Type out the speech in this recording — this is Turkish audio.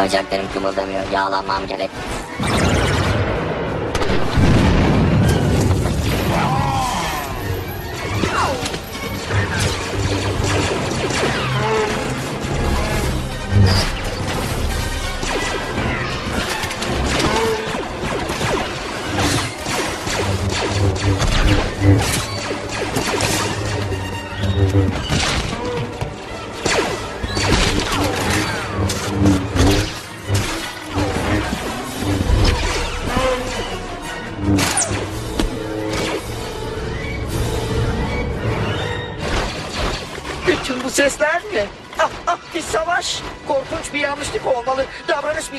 Bacaklarım kımıldamıyor. Yağlanmam gerek. Bütün bu sesler ne? Ah ah bir savaş. Korkunç bir yanlışlık olmalı. Davranış bir